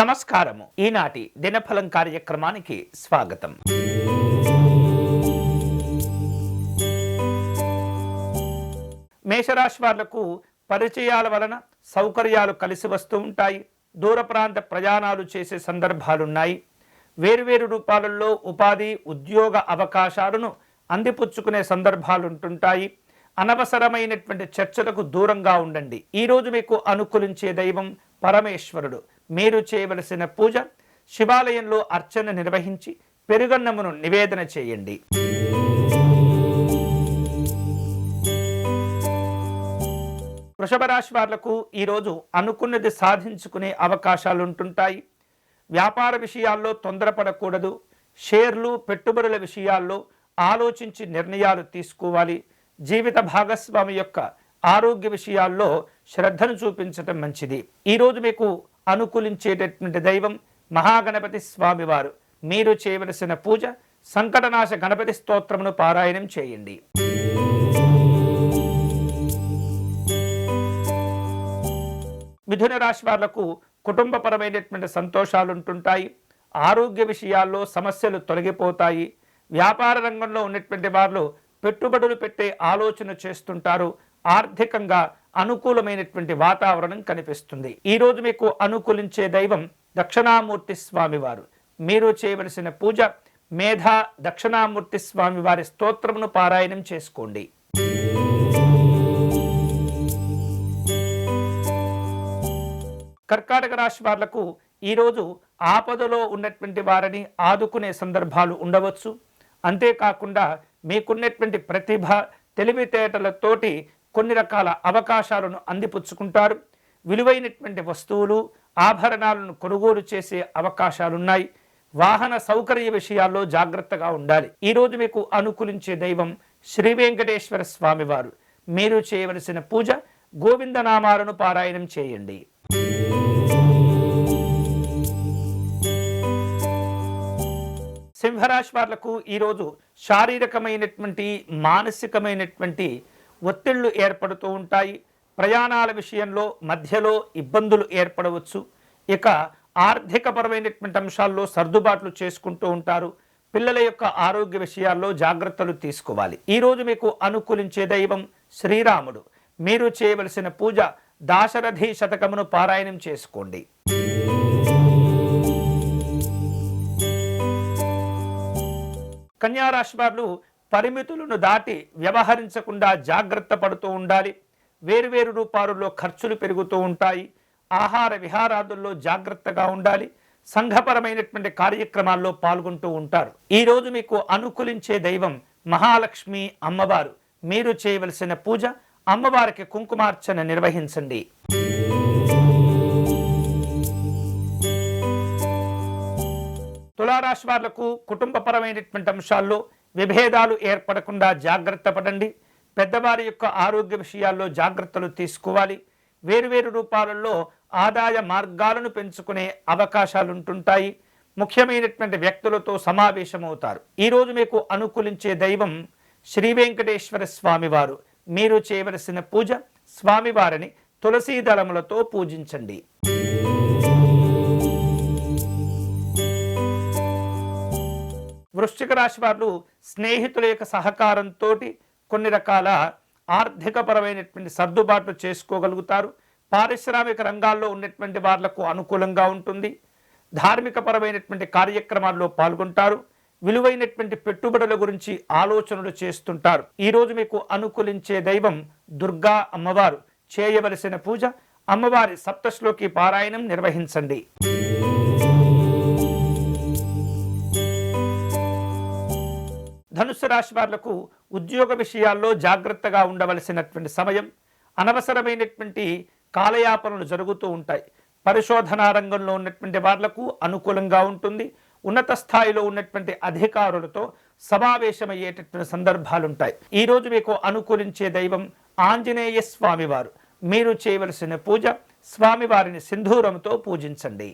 నమస్కారము. ఈనాటి దినఫలం కార్యక్రమానికి స్వాగతం. మేషరాశి వాళ్ళకు పరిచయాల వలన సౌకర్యాలు కలిసి వస్తూ ఉంటాయి. దూర ప్రాంత ప్రయాణాలు చేసే సందర్భాలున్నాయి. వేరువేరు రూపాలలో ఉపాధి ఉద్యోగ అవకాశాలను అందిపుచ్చుకునే సందర్భాలు ఉంటుంటాయి అనవసరమైనటువంటి చర్చలకు దూరంగా ఉండండి. ఈరోజు మీకు అనుకూలించే దైవం పరమేశ్వరుడు. మీరు చేయవలసిన పూజ శివాలయంలో అర్చన నిర్వహించి పెరుగన్నమును నివేదన చేయండి. వృషభ రాశి వాళ్ళకు ఈరోజు అనుకున్నది సాధించుకునే అవకాశాలు ఉంటుంటాయి వ్యాపార విషయాల్లో తొందరపడకూడదు. షేర్లు పెట్టుబడుల విషయాల్లో ఆలోచించి నిర్ణయాలు తీసుకోవాలి. జీవిత భాగస్వామి యొక్క ఆరోగ్య విషయాల్లో శ్రద్ధను చూపించటం మంచిది. ఈరోజు మీకు అనుకూలించేటటువంటి దైవం మహాగణపతి స్వామివారు. మీరు చేయవలసిన పూజ సంకటనాశ గణపతి స్తోత్రమును పారాయణం చేయండి. మిథున రాశి వాళ్ళకు కుటుంబపరమైనటువంటి సంతోషాలు ఉంటుంటాయి ఆరోగ్య విషయాల్లో సమస్యలు తొలగిపోతాయి. వ్యాపార రంగంలో ఉన్నటువంటి వారు పెట్టుబడులు పెట్టే ఆలోచన చేస్తుంటారు. ఆర్థికంగా అనుకూలమైనటువంటి వాతావరణం కనిపిస్తుంది. ఈ రోజు మీకు అనుకూలించే దైవం దక్షిణామూర్తి స్వామివారు. మీరు చేయవలసిన పూజ మేధా దక్షిణామూర్తి స్వామి వారి స్తోత్రమును పారాయణం చేసుకోండి. కర్కాటక రాశి వాళ్ళకు ఈరోజు ఆపదలో ఉన్నటువంటి వారిని ఆదుకునే సందర్భాలు ఉండవచ్చు. అంతేకాకుండా మీకున్నటువంటి ప్రతిభ తెలివితేటలతోటి కొన్ని రకాల అవకాశాలను అందిపుచ్చుకుంటారు. విలువైనటువంటి వస్తువులు ఆభరణాలను కొనుగోలు చేసే అవకాశాలున్నాయి. వాహన సౌకర్య విషయాల్లో జాగ్రత్తగా ఉండాలి. ఈరోజు మీకు అనుకూలించే దైవం శ్రీ వెంకటేశ్వర స్వామివారు. మీరు చేయవలసిన పూజ గోవిందనామాలను పారాయణం చేయండి. సింహరాశి వాళ్ళకు ఈరోజు శారీరకమైనటువంటి మానసికమైనటువంటి ఒత్తిళ్ళు ఏర్పడుతూ ఉంటాయి. ప్రయాణాల విషయంలో మధ్యలో ఇబ్బందులు ఏర్పడవచ్చు. ఇక ఆర్థికపరమైనటువంటి అంశాల్లో సర్దుబాట్లు చేసుకుంటూ ఉంటారు. పిల్లల యొక్క ఆరోగ్య విషయాల్లో జాగ్రత్తలు తీసుకోవాలి. ఈరోజు మీకు అనుకూలించే దైవం శ్రీరాముడు. మీరు చేయవలసిన పూజ దాశరథి శతకమును పారాయణం చేసుకోండి. కన్యారాశి వారు పరిమితులను దాటి వ్యవహరించకుండా జాగ్రత్త పడుతూ ఉండాలి. వేరువేరు రూపాలలో ఖర్చులు పెరుగుతూ ఉంటాయి. ఆహార విహారాదుల్లో జాగ్రత్తగా ఉండాలి. సంఘపరమైనటువంటి కార్యక్రమాల్లో పాల్గొంటూ ఉంటారు. ఈరోజు మీకు అనుకూలించే దైవం మహాలక్ష్మి అమ్మవారు. మీరు చేయవలసిన పూజ అమ్మవారికి కుంకుమార్చన నిర్వహించండి. తులారాశి వాళ్ళకు కుటుంబపరమైనటువంటి అంశాల్లో విభేదాలు ఏర్పడకుండా జాగ్రత్త పడండి. పెద్దవారి యొక్క ఆరోగ్య విషయాల్లో జాగ్రత్తలు తీసుకోవాలి. వేరువేరు రూపాలలో ఆదాయ మార్గాలను పెంచుకునే అవకాశాలు ఉంటుంటాయి ముఖ్యమైనటువంటి వ్యక్తులతో సమావేశమవుతారు. ఈరోజు మీకు అనుకూలించే దైవం శ్రీ వెంకటేశ్వర స్వామివారు. మీరు చేయవలసిన పూజ స్వామివారిని తులసీ దళములతో పూజించండి. వృశ్చిక రాశి వారు స్నేహితుల యొక్క సహకారంతో కొన్ని రకాల ఆర్థికపరమైనటువంటి సర్దుబాట్లు చేసుకోగలుగుతారు. పారిశ్రామిక రంగాల్లో ఉన్నటువంటి వాళ్ళకు అనుకూలంగా ఉంటుంది. ధార్మికపరమైనటువంటి కార్యక్రమాల్లో పాల్గొంటారు. విలువైనటువంటి పెట్టుబడుల గురించి ఆలోచనలు చేస్తుంటారు. ఈరోజు మీకు అనుకూలించే దైవం దుర్గా అమ్మవారు. చేయవలసిన పూజ అమ్మవారి సప్తశ్లోకి పారాయణం నిర్వహించండి. ధనుసు రాశి వాళ్ళకు ఉద్యోగ విషయాల్లో జాగ్రత్తగా ఉండవలసినటువంటి సమయం అనవసరమైనటువంటి కాలయాపనలు జరుగుతూ ఉంటాయి. పరిశోధనా రంగంలో ఉన్నటువంటి వాళ్ళకు అనుకూలంగా ఉంటుంది. ఉన్నత స్థాయిలో ఉన్నటువంటి అధికారులతో సమావేశమయ్యేటటువంటి సందర్భాలు ఉంటాయి ఈరోజు మీకు అనుకూలించే దైవం ఆంజనేయ స్వామివారు. మీరు చేయవలసిన పూజ స్వామివారిని సింధూరంతో పూజించండి.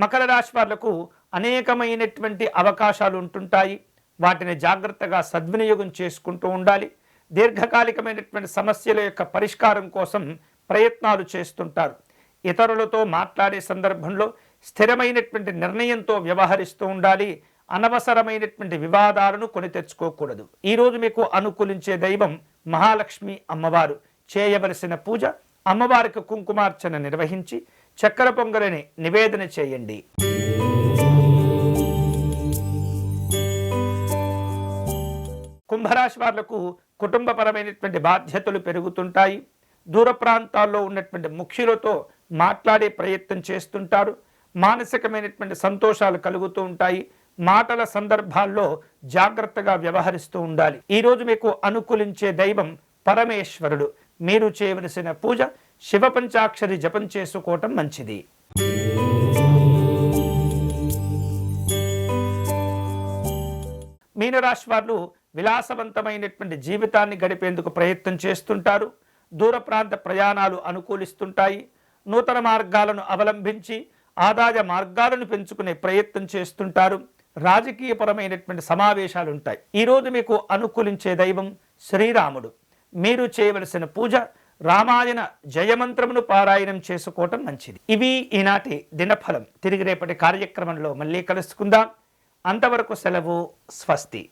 మకర రాశి వాళ్ళకు అనేకమైనటువంటి అవకాశాలు ఉంటుంటాయి. వాటిని జాగ్రత్తగా సద్వినియోగం చేసుకుంటూ ఉండాలి. దీర్ఘకాలికమైనటువంటి సమస్యల యొక్క పరిష్కారం కోసం ప్రయత్నాలు చేస్తుంటారు. ఇతరులతో మాట్లాడే సందర్భంలో స్థిరమైనటువంటి నిర్ణయంతో వ్యవహరిస్తూ ఉండాలి. అనవసరమైనటువంటి వివాదాలను కొని తెచ్చుకోకూడదు. ఈరోజు మీకు అనుకూలించే దైవం మహాలక్ష్మి అమ్మవారు. చేయవలసిన పూజ అమ్మవారికి కుంకుమార్చన నిర్వహించి చక్కెర పొంగలిని నివేదన చేయండి. కుంభరాశి వాళ్ళకు కుటుంబపరమైనటువంటి బాధ్యతలు పెరుగుతుంటాయి. దూర ప్రాంతాల్లో ఉన్నటువంటి ముఖ్యులతో మాట్లాడే ప్రయత్నం చేస్తుంటారు. మానసికమైనటువంటి సంతోషాలు కలుగుతూ ఉంటాయి. మాటల సందర్భాల్లో జాగ్రత్తగా వ్యవహరిస్తూ ఉండాలి. ఈరోజు మీకు అనుకూలించే దైవం పరమేశ్వరుడు. మీరు చేయవలసిన పూజ శివ పంచాక్షరి జపం చేసుకోవటం మంచిది. మీనరాశి వారు విలాసవంతమైనటువంటి జీవితాన్ని గడిపేందుకు ప్రయత్నం చేస్తుంటారు. దూర ప్రాంత ప్రయాణాలు అనుకూలిస్తుంటాయి. నూతన మార్గాలను అవలంబించి ఆదాయ మార్గాలను పెంచుకునే ప్రయత్నం చేస్తుంటారు. రాజకీయపరమైనటువంటి సమావేశాలు ఉంటాయి ఈరోజు మీకు అనుకూలించే దైవం శ్రీరాముడు. మీరు చేయవలసిన పూజ రామాయణ జయమంత్రమును పారాయణం చేసుకోవటం మంచిది. ఇవి ఈనాటి దినఫలం. తిరిగి రేపటి కార్యక్రమంలో మళ్ళీ కలుసుకుందాం. అంతవరకు సెలవు స్వస్తి.